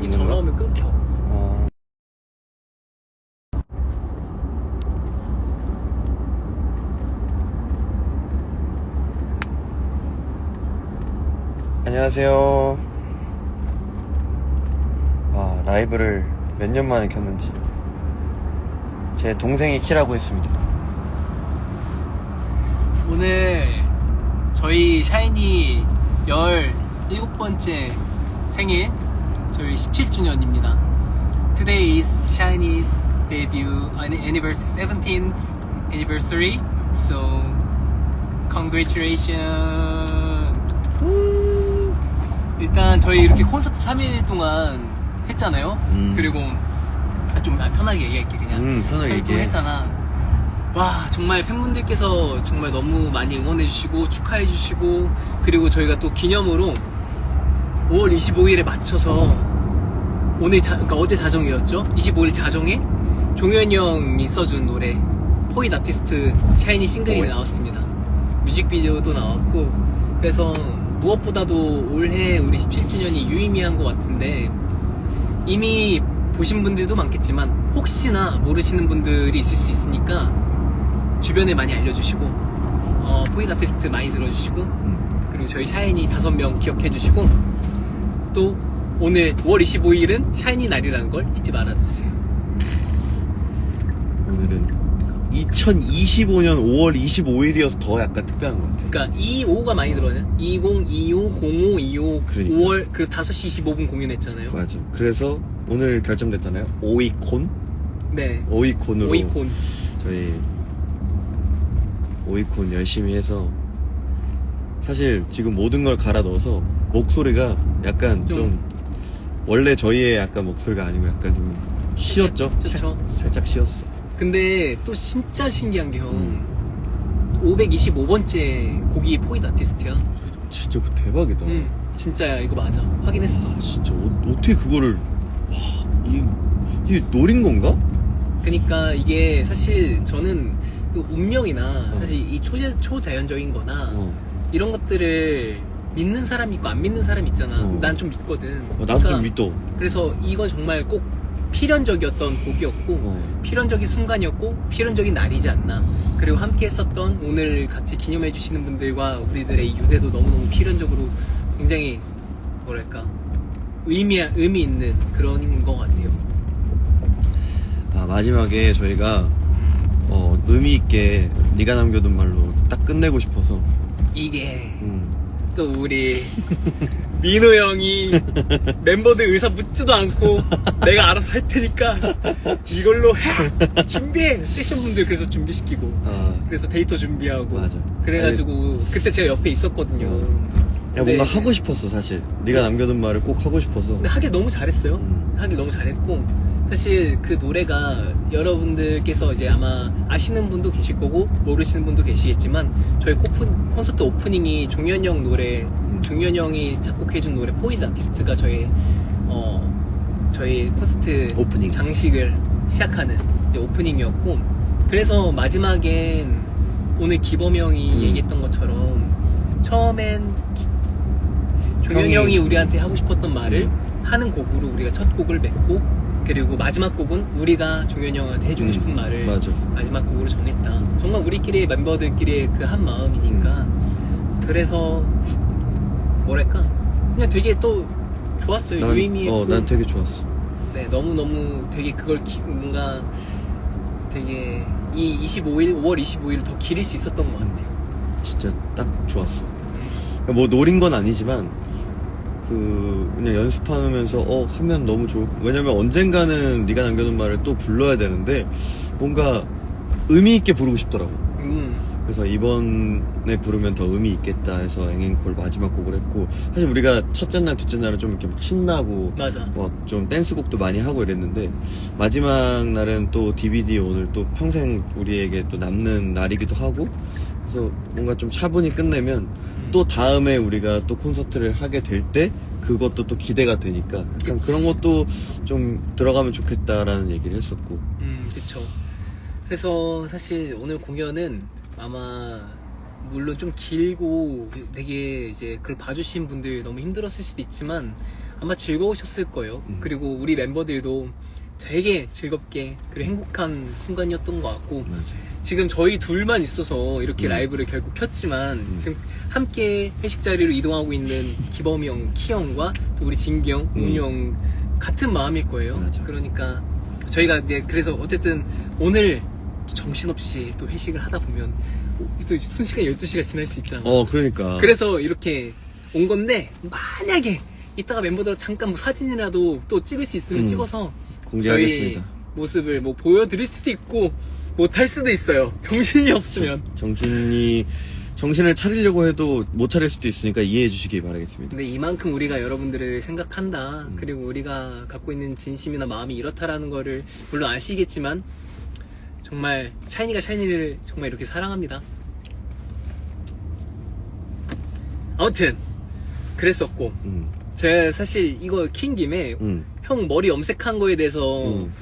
이게 전화? 오면 끊겨. 어. 안녕하세요. 와, 라이브를 몇 년 만에 켰는지. 제 동생이 키라고 했습니다. 오늘 저희 샤이니 17번째 생일 저희 17주년입니다. Today is Shiny's debut an- anniversary 17th anniversary. So congratulations. 일단 저희 이렇게 콘서트 3일 동안 했잖아요. 음. 그리고 아, 좀 편하게 얘기할게 그냥. 음, 편하게 얘기해. 했잖아. 와 정말 팬분들께서 정말 너무 많이 응원해주시고 축하해주시고 그리고 저희가 또 기념으로 5월 25일에 맞춰서 오늘 자, 그러니까 어제 자정이었죠? 25일 자정에 종현이 형이 써준 노래 포인 아티스트 샤이니 싱글이? 나왔습니다. 뮤직비디오도 나왔고 그래서 무엇보다도 올해 우리 17주년이 유의미한 것 같은데 이미 보신 분들도 많겠지만 혹시나 모르시는 분들이 있을 수 있으니까 주변에 많이 알려주시고 어, 포인 아티스트 많이 들어주시고 음. 그리고 저희 샤이니 다섯 명 기억해 주시고 또 오늘 5월 25일은 샤이니 날이라는 걸 잊지 말아주세요. 오늘은 2025년 5월 25일이어서 더 약간 특별한 것 같아요. 그러니까 25가 많이 들어오냐? 20, 25, 05, 25, 그러니까. 5월 그 5시 25분 공연했잖아요. 맞아. 그래서 오늘 결정됐잖아요. 오이콘? 네. 오이콘으로 오이콘. 저희 오이콘 열심히 해서 사실 지금 모든 걸 갈아 넣어서 목소리가 약간 좀, 좀- 원래 저희의 약간 목소리가 아니고 약간 좀 쉬었죠? 그쵸. 살- 살짝 쉬었어. 근데 또 진짜 신기한 게 형. 음. 525번째 곡이 포인 아티스트야. 진짜 그 대박이다. 응. 진짜야. 이거 맞아. 확인했어. 아, 진짜 어, 어떻게 그거를 와, 이, 이게 노린 건가? 그니까 이게 사실 저는 그 운명이나 어. 사실 이 초, 초자연적인 거나 어. 이런 것들을 믿는 사람 있고 안 믿는 사람 있잖아. 어. 난 좀 믿거든. 어, 나도 그러니까 좀 믿어. 그래서 이건 정말 꼭 필연적이었던 곡이었고 어. 필연적인 순간이었고 필연적인 날이지 않나. 그리고 함께 했었던 오늘 같이 기념해 주시는 분들과 우리들의 이 유대도 너무너무 필연적으로 굉장히 뭐랄까 의미 의미 있는 그런 것 같아요. 아, 마지막에 저희가 어, 의미 있게 네가 남겨둔 말로 딱 끝내고 싶어서 이게 음. 또 우리 민호 형이 멤버들 의사 묻지도 않고 내가 알아서 할 테니까 이걸로 해 준비해 세션 분들 그래서 준비시키고 아, 그래서 데이터 준비하고 맞아. 그래가지고 그때 제가 옆에 있었거든요. 야, 근데- 뭔가 하고 싶었어 사실 네가 남겨둔 말을 꼭 하고 싶어서 근데 하길 너무 잘했어요. 음. 하길 너무 잘했고 사실 그 노래가 여러분들께서 이제 아마 아시는 분도 계실 거고 모르시는 분도 계시겠지만 저희 코픈, 콘서트 오프닝이 종현 형 노래 종현 형이 작곡해준 노래 포이즈 아티스트가 저희 어 저희 콘서트 오프닝. 장식을 시작하는 이제 오프닝이었고 그래서 마지막엔 오늘 기범 형이 음. 얘기했던 것처럼 처음엔 기- 종현 형이- 형이 우리한테 하고 싶었던 말을 음. 하는 곡으로 우리가 첫 곡을 맺고 그리고 마지막 곡은 우리가 종현 형한테 해주고 음, 싶은 말을 맞아. 마지막 곡으로 정했다. 정말 우리끼리 멤버들끼리의 그 한 마음이니까 그래서 뭐랄까 그냥 되게 또 좋았어요. 난, 의미있고 어, 난 되게 좋았어 네, 너무 너무 되게 그걸 기- 뭔가 되게 이 25일, 5월 25일 더 기릴 수 있었던 것 같아요. 진짜 딱 좋았어 뭐 노린 건 아니지만 그 그냥 연습하면서 어 하면 너무 좋을 왜냐면 언젠가는 네가 남겨둔 말을 또 불러야 되는데 뭔가 의미 있게 부르고 싶더라고. 음, 그래서 이번에 부르면 더 의미 있겠다 해서 앵앵콜 마지막 곡을 했고 사실 우리가 첫째 날 둘째 날은 좀 이렇게 신나고. 막 좀 댄스곡도 많이 하고 이랬는데 마지막 날은 또 DVD 오늘 또 평생 우리에게 또 남는 날이기도 하고 그래서 뭔가 좀 차분히 끝내면 또 다음에 우리가 또 콘서트를 하게 될 때 그것도 또 기대가 되니까 약간 그치. 그런 것도 좀 들어가면 좋겠다라는 얘기를 했었고 음, 그쵸. 그래서 사실 오늘 공연은 아마 물론 좀 길고 되게 이제 그걸 봐주신 분들 너무 힘들었을 수도 있지만 아마 즐거우셨을 거예요. 음. 그리고 우리 멤버들도 되게 즐겁게 그리고 행복한 순간이었던 것 같고 맞아. 지금 저희 둘만 있어서 이렇게 음. 라이브를 결국 켰지만 음. 지금 함께 회식 자리로 이동하고 있는 기범이 형, 키 형과 또 우리 진기 형, 음. 운이 형 같은 마음일 거예요. 맞아. 그러니까 저희가 이제 그래서 어쨌든 오늘 정신없이 또 회식을 하다 보면 또 순식간 12시가 지날 수 있잖아. 어, 그러니까. 그래서 이렇게 온 건데 만약에 이따가 멤버들 잠깐 뭐 사진이라도 또 찍을 수 있으면 음. 찍어서 공개하겠습니다. 저희 모습을 뭐 보여드릴 수도 있고 못할 수도 있어요. 정신이 없으면. 정신이, 정신을 차리려고 해도 못 차릴 수도 있으니까 이해해 주시기 바라겠습니다. 근데 이만큼 우리가 여러분들을 생각한다. 음. 그리고 우리가 갖고 있는 진심이나 마음이 이렇다라는 거를 물론 아시겠지만 정말 샤이니가 샤이니를 정말 이렇게 사랑합니다. 아무튼 그랬었고 음, 제가 사실 이거 킨 김에 음, 형 머리 염색한 거에 대해서 음.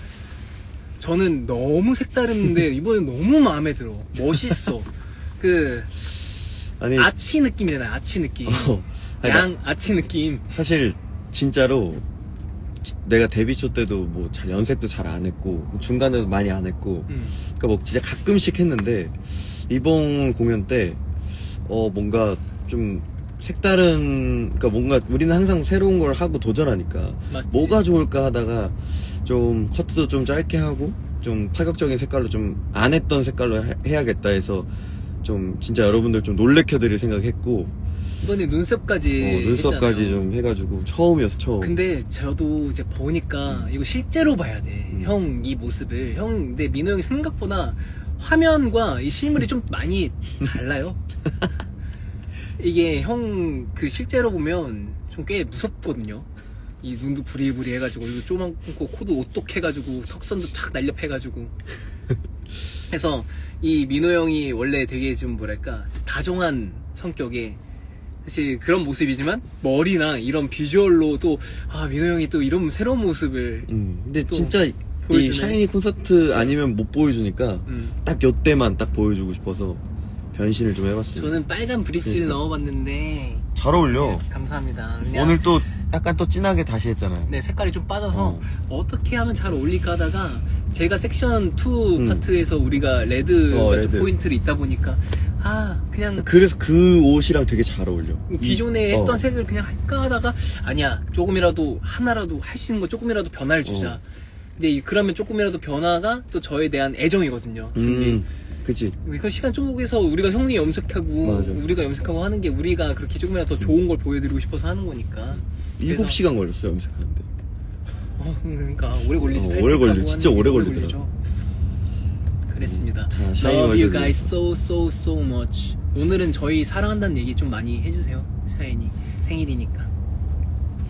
저는 너무 색다른데 이번엔 너무 마음에 들어. 멋있어. 그 아니, 아치 느낌이잖아요. 아치 느낌. 어, 아니, 나- 양 아치 느낌. 사실 진짜로 내가 데뷔 초 때도 뭐 잘 연색도 잘 안 했고 중간에도 많이 안 했고 음. 그러니까 뭐 진짜 가끔씩 했는데 이번 공연 때 어 뭔가 좀 색다른 그러니까 뭔가 우리는 항상 새로운 걸 하고 도전하니까 맞지. 뭐가 좋을까 하다가 좀 커트도 좀 짧게 하고 좀 파격적인 색깔로 좀 안 했던 색깔로 해- 해야겠다 해서 좀 진짜 여러분들 좀 놀래켜드릴 생각했고 이번에 눈썹까지 어, 눈썹까지 했잖아요. 좀 해가지고 처음이었어 처음. 근데 저도 이제 보니까 이거 실제로 봐야 돼. 음. 형이 모습을 형 근데 민호 형이 생각보다 화면과 이 실물이 좀 많이 달라요. 이게 형 그 실제로 보면 좀 꽤 무섭거든요. 이 눈도 부리부리 해가지고 이거 조만고 코도 오똑해가지고 턱선도 탁 날렵해가지고 그래서 이 민호 형이 원래 되게 좀 뭐랄까 다정한 성격에 사실 그런 모습이지만 머리나 이런 비주얼로 또아 민호 형이 또 이런 새로운 모습을 음, 근데 또 진짜 이 보여주네. 샤이니 콘서트 아니면 못 보여주니까 음. 딱 요때만 딱 보여주고 싶어서 변신을 좀 해봤어요. 저는 빨간 브릿지를 그러니까. 넣어봤는데 잘 어울려. 감사합니다. 오늘 또 약간 또 진하게 다시 했잖아요. 네 색깔이 좀 빠져서 어. 어. 떻게 하면 잘 어울릴까 하다가 제가 섹션 2 음. 파트에서 우리가 레드 어, 레드. 포인트를 있다 보니까 아 그냥 그래서 그 옷이랑 되게 잘 어울려. 기존에 이- 했던 어. 색을 그냥 할까 하다가 아니야 조금이라도 하나라도 할 수 있는 거 조금이라도 변화를 주자 어. 근데 이- 그러면 조금이라도 변화가 또 저에 대한 애정이거든요 음, 그치. 그 시간 쪼개서 우리가 형이 염색하고 맞아. 우리가 염색하고 하는 게 우리가 그렇게 조금이라도 더 좋은 걸 보여드리고 싶어서 하는 거니까 그래서- 7시간 걸렸어요, 염색하는데. 어, 그러니까 오래 걸리지 어, 탈색하고 오래 걸려. 하는 진짜 게 오래 오래 걸리더라. 걸리죠. 그랬습니다. 다 샤이니 Love you 월드를 guys so so so much. 오늘은 저희 사랑한다는 얘기 좀 많이 해주세요. 샤이니 생일이니까.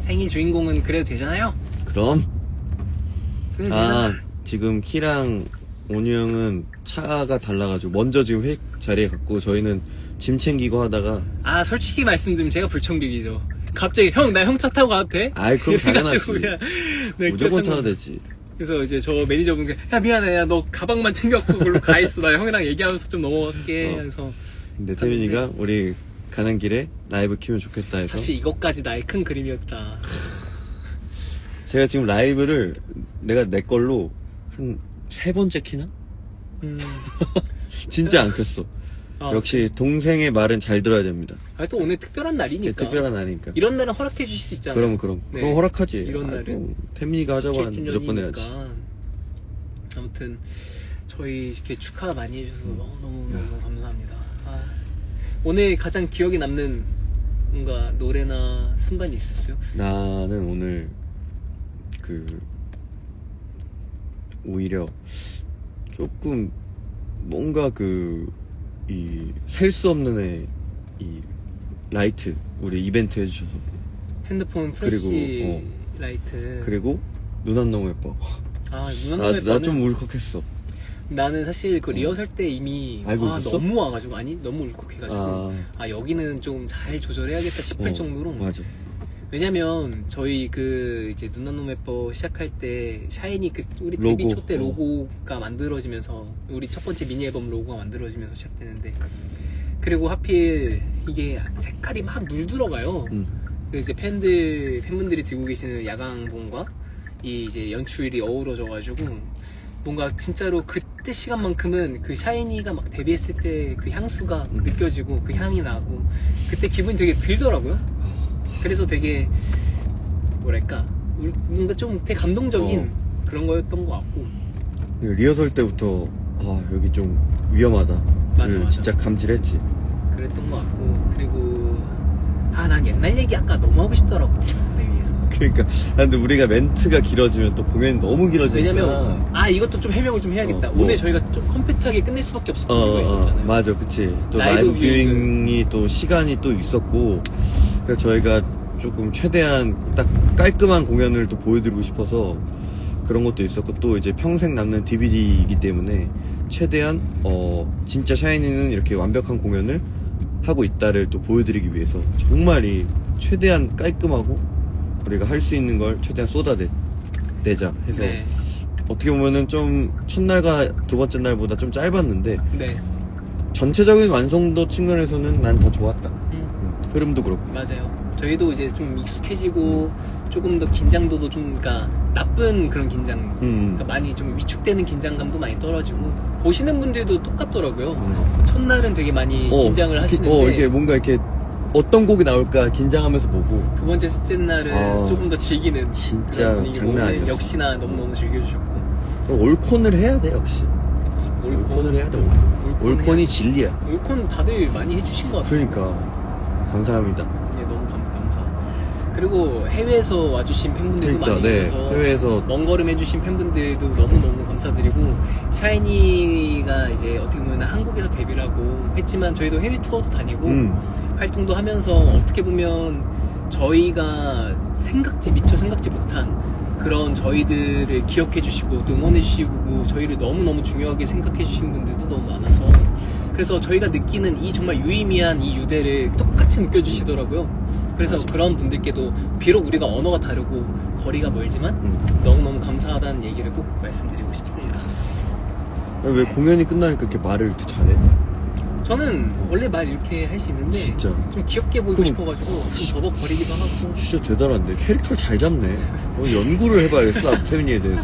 생일 주인공은 그래도 되잖아요. 그럼. 그래도 아, 되잖아. 지금 키랑 온유 형은 차가 달라가지고 먼저 지금 회식 자리에 갔고 저희는 짐 챙기고 하다가 아 솔직히 말씀드리면 제가 불청객이죠. 갑자기 형 나 형 차 타고 가도 돼? 아이, 그럼 당연하지. 그냥 네, 무조건 거. 되지. 그래서 이제 저 매니저분께 야 미안해 야 너 가방만 챙겨갖고 그걸로 가 있어 나 형이랑 얘기하면서 좀 넘어갈게 어. 해서 근데 태민이가 우리 가는 길에 라이브 키면 좋겠다 해서 사실 이것까지 나의 큰 그림이었다. 제가 지금 라이브를 내가 내 걸로 한 세 번째 키나? 음. 진짜 안 켰어. 아, 역시 동생의 말은 잘 들어야 됩니다. 아, 또 오늘 특별한 날이니까. 특별한 아니니까. 이런 날은 허락해 주실 수 있잖아요. 그럼 그럼 네. 그럼 허락하지. 이런 아, 날은 태민이가 하자고 하면 무조건 해야지. 17주년이니까. 아무튼 저희 이렇게 축하 많이 해주셔서 너무 너무 너무 감사합니다. 아, 오늘 가장 기억에 남는 뭔가 노래나 순간이 있었어요? 나는 오늘 그 오히려 조금 뭔가 그 이 셀 수 없는 애 이 라이트 우리 이벤트 해주셔서 핸드폰 프레시 그리고, 라이트. 그리고 누난 너무 예뻐. 아 누나는 나좀 울컥했어. 나는 사실 그 리허설 때 이미 알고 아, 있었어? 너무 와가지고 아니 너무 울컥해가지고 아, 아, 여기는 좀 잘 조절해야겠다 싶을 어, 정도로 맞아. 왜냐면 저희 그 이제 누나노 멤버 시작할 때 샤이니 그 우리 데뷔 로고, 초때 어. 로고가 만들어지면서 우리 첫 번째 미니 앨범 로고가 만들어지면서 시작되는데 그리고 하필 이게 색깔이 막 물들어가요 응. 그 이제 팬들 팬분들이 들고 계시는 야광봉과 이 이제 연출이 어우러져가지고 뭔가 진짜로 그때 시간만큼은 그 샤이니가 막 데뷔했을 때 그 향수가 음. 느껴지고 그 향이 나고 그때 기분이 되게 들더라고요. 그래서 되게 뭐랄까 울- 뭔가 좀 되게 감동적인 어. 그런 거였던 것 같고 리허설 때부터 아 여기 좀 위험하다. 맞아, 맞아. 진짜 감질했지. 그랬던 것 같고 그리고 아 난 옛날 얘기 아까 너무 하고 싶더라고 무대 위에서. 그러니까 아, 근데 우리가 멘트가 길어지면 또 공연이 너무 길어지니까. 왜냐면 아 이것도 좀 해명을 좀 해야겠다. 어, 뭐. 오늘 저희가 좀 컴팩트하게 끝낼 수밖에 없었던 어, 이유가 어, 있었잖아요. 맞아, 그치. 또 라이브 라이브. 뷰잉이 또 시간이 또 있었고, 그래서 저희가 조금 최대한 딱 깔끔한 공연을 또 보여드리고 싶어서 그런 것도 있었고, 또 이제 평생 남는 DVD이기 때문에 최대한, 어, 진짜 샤이니는 이렇게 완벽한 공연을 하고 있다를 또 보여드리기 위해서 정말 이 최대한 깔끔하고 우리가 할 수 있는 걸 최대한 쏟아내자 해서 네, 어떻게 보면은 좀 첫날과 두 번째 날보다 좀 짧았는데 네, 전체적인 완성도 측면에서는 난 더 좋았다. 음, 음, 흐름도 그렇고. 맞아요. 저희도 이제 좀 익숙해지고 조금 더 긴장도도 좀 그러니까 나쁜 그런 긴장, 음, 그러니까 많이 좀 위축되는 긴장감도 많이 떨어지고 보시는 분들도 똑같더라고요. 맞아. 첫날은 되게 많이 어, 긴장을 하시는데 어, 이게 뭔가 이렇게 어떤 곡이 나올까 긴장하면서 보고. 두 번째, 셋째 날은 아, 조금 더 즐기는 진짜 장난 오늘 아니었어. 역시나 너무너무 즐겨주셨고 올콘을 해야 돼, 역시. 그치, 올콘을 해야 돼. 올콘 올콘이. 진리야. 올콘 다들 많이 해주신 것 같아요. 그러니까. 감사합니다. 네, 너무 감, 감사. 그리고 해외에서 와주신 팬분들도 진짜, 많이 네. 계셔서 해외에서 먼 걸음 해주신 팬분들도 너무 너무 감사드리고 샤이니가 이제 어떻게 보면 한국에서 데뷔를 하고 했지만 저희도 해외 투어도 다니고 음, 활동도 하면서 어떻게 보면 저희가 생각지 미처 생각지 못한 그런 저희들을 기억해 주시고 또 응원해 주시고 저희를 너무너무 중요하게 생각해 주신 분들도 너무 많아서 그래서 저희가 느끼는 이 정말 유의미한 이 유대를 똑같이 느껴주시더라고요. 그래서 맞아. 그런 분들께도 비록 우리가 언어가 다르고 거리가 멀지만 음. 너무너무 감사하다는 얘기를 꼭 말씀드리고 싶습니다. 왜 공연이 끝나니까 이렇게 말을 이렇게 잘해? 저는 원래 말 이렇게 할 수 있는데 진짜. 좀 귀엽게 보이고 그럼- 싶어가지고 좀 버벅거리기도 하고 진짜 대단한데. 캐릭터를 잘 잡네. 어, 연구를 해봐야겠어, 태민이에 대해서.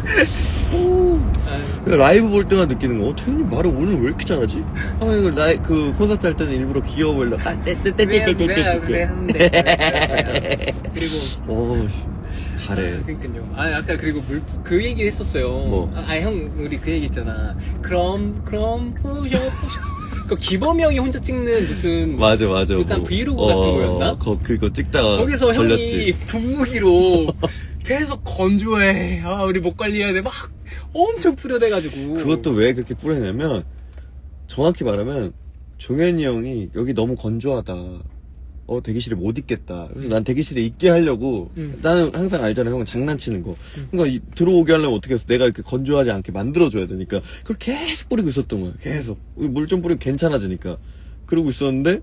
오. 아유, 라이브 볼 때만 느끼는 거, 어, 태현이 말을 오늘 왜 이렇게 잘하지? 아, 이거 라이, 그, 콘서트 할 때는 일부러 귀여워 아, 그래, 떼떼떼떼떼떼떼. 그래 하는데 그리고 어, 씨, 잘해. 그러니까요. 아 아까 그리고 물 그 얘기 했었어요. 뭐? 아형 우리 그 얘기 있잖아. 그럼 그럼 푸셔 푸셔. 그 기범이 형이 혼자 찍는 무슨 맞아, 맞아. 약간 브이로그 같은 거였나? 거, 그거 찍다가 거기서 걸렸지. 형이 분무기로 계속 건조해. 아 우리 목 관리해야 돼. 막 엄청 뿌려대가지고. 그것도 왜 그렇게 뿌려냐면, 정확히 말하면, 종현이 형이 여기 너무 건조하다. 어, 대기실에 못 있겠다. 그래서 난 대기실에 있게 하려고, 음. 나는 항상 알잖아. 형은 장난치는 거. 그러니까 이- 들어오게 하려면 어떻게 해서 내가 이렇게 건조하지 않게 만들어줘야 되니까. 그걸 계속 뿌리고 있었던 거야. 계속. 물 좀 뿌리면 괜찮아지니까. 그러고 있었는데,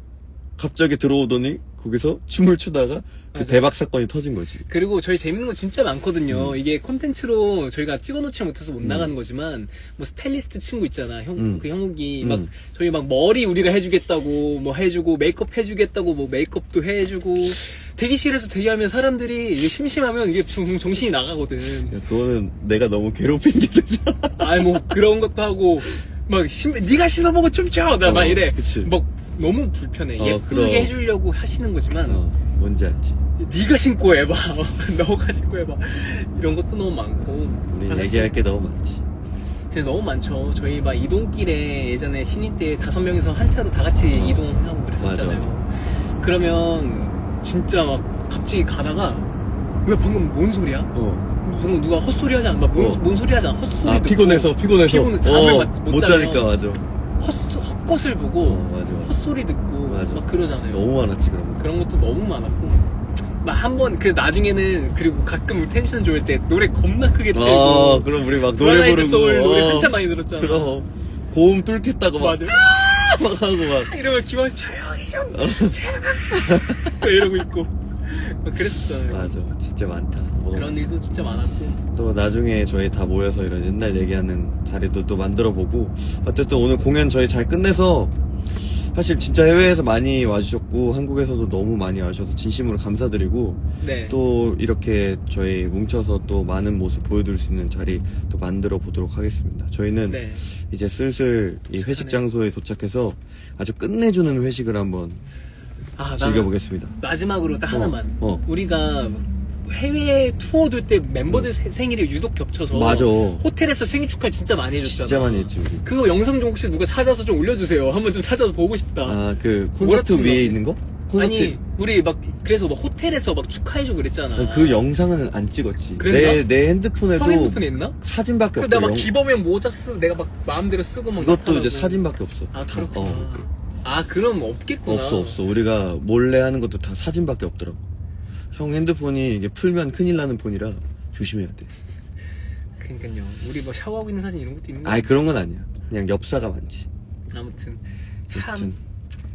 갑자기 들어오더니, 거기서 춤을 추다가, 그. 대박 사건이 터진 거지. 그리고 저희 재밌는 거 진짜 음. 많거든요. 이게 콘텐츠로 저희가 찍어놓지 못해서 못 나가는 거지만, 뭐 스타일리스트 친구 있잖아. 형, 음. 그 형욱이 음. 막 저희 막 머리 우리가 해주겠다고 뭐 해주고 메이크업 해주겠다고 뭐 메이크업도 해주고 대기실에서 대기하면 사람들이 이게 심심하면 이게 정- 정신이 나가거든. 야, 그거는 내가 너무 괴롭힌 게 되잖아. 아니 뭐 그런 것도 하고 막 심, 네가 신어보고 춤춰 나막 어, 이래. 그치. 막 너무 불편해. 어, 예쁘게 그럼. 해주려고 하시는 거지만 어, 뭔지 알지. 네가 신고 해봐. 너가 신고 해봐. 이런 것도 너무 많고. 우리 얘기할 게 너무 많지. 진짜 너무 많죠. 저희 막 이동길에 예전에 신인 때 다섯 명이서 한 차로 다 같이 어. 이동하고 그랬었잖아요. 맞아, 그러면 진짜 막 갑자기 가다가 왜 방금 뭔 소리야? 어. 방금 누가 헛소리 하지? 막 뭔, 어. 뭔 소리 하지 않아? 헛소리 아, 피곤해서, 피곤해서. 피곤해, 잠을 못- 못 못. 자니까, 맞아. 헛, 헛것을 보고 어, 맞아, 맞아. 헛소리 듣고 맞아. 막 그러잖아요. 너무 많았지, 그런 거. 그런 것도 너무 많았고 막 한번 그래서 나중에는 그리고 가끔 텐션 좋을 때 노래 겁나 크게 틀고 아, 그럼 우리 막 노래 부르고. 소울 노래 어, 한참 많이 들었잖아. 그럼. 고음 뚫겠다고 막, 맞아. 막 하고 막. 이러면 기왕 조용히 좀 제발 막 이러고 있고 막 그랬었잖아요. 맞아. 진짜 많다. 뭐. 그런 일도 진짜 많았고 또 나중에 저희 다 모여서 이런 옛날 얘기하는 자리도 또 만들어 보고 어쨌든 오늘 공연 저희 잘 끝내서 사실 진짜 해외에서 많이 와주셨고 한국에서도 너무 많이 와주셔서 진심으로 감사드리고 네. 또 이렇게 저희 뭉쳐서 또 많은 모습 보여드릴 수 있는 자리 또 만들어 보도록 하겠습니다. 저희는 네. 이제 슬슬 이 회식 장소에 도착해서 아주 끝내주는 회식을 한번 아, 즐겨보겠습니다. 마지막으로 딱 어, 하나만. 어. 우리가 해외 투어 돌때 멤버들 세- 생일이 유독 겹쳐서 맞아. 호텔에서 생일 축하 진짜 많이 해줬잖아. 진짜 많이 했지 우리. 그거 영상 좀 혹시 누가 찾아서 좀 올려주세요. 한번 좀 찾아서 보고 싶다. 아 그 콘서트 위에 있는 거? 콘서트 아니 우리 막 그래서 막 호텔에서 막 축하해주고 그랬잖아. 그 영상은 안 찍었지. 내, 내 핸드폰에도 형 핸드폰에 있나? 사진밖에 없고. 내가 막 영- 기범형 모자 쓰고 내가 막 마음대로 쓰고 막 그것도 나타나고. 이제 사진밖에 없어. 아 그렇구나. 어, 아 그럼 없겠구나. 없어 없어. 우리가 몰래 하는 것도 다 사진밖에 없더라고. 형 핸드폰이 이게 풀면 큰일 나는 폰이라 조심해야 돼. 그러니까요. 우리 뭐 샤워하고 있는 사진 이런 것도 있는 거. 아이 그런 건 아니야. 그냥 엽사가 많지. 아무튼 참 아무튼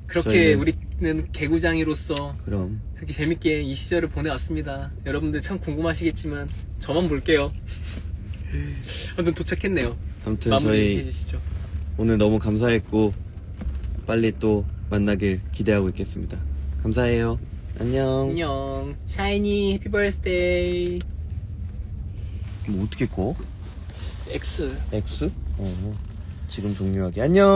그렇게 저희는- 우리는 개구장이로서 그럼 그렇게 재밌게 이 시절을 보내왔습니다. 여러분들 참 궁금하시겠지만 저만 볼게요. 아무튼 도착했네요. 아무튼 마무리 저희 해주시죠. 오늘 너무 감사했고 빨리 또 만나길 기대하고 있겠습니다. 감사해요. 안녕. 안녕. 샤이니 해피 버스데이. 뭐 어떻게 꺼? X. X? 어. 지금 종료하기. 안녕.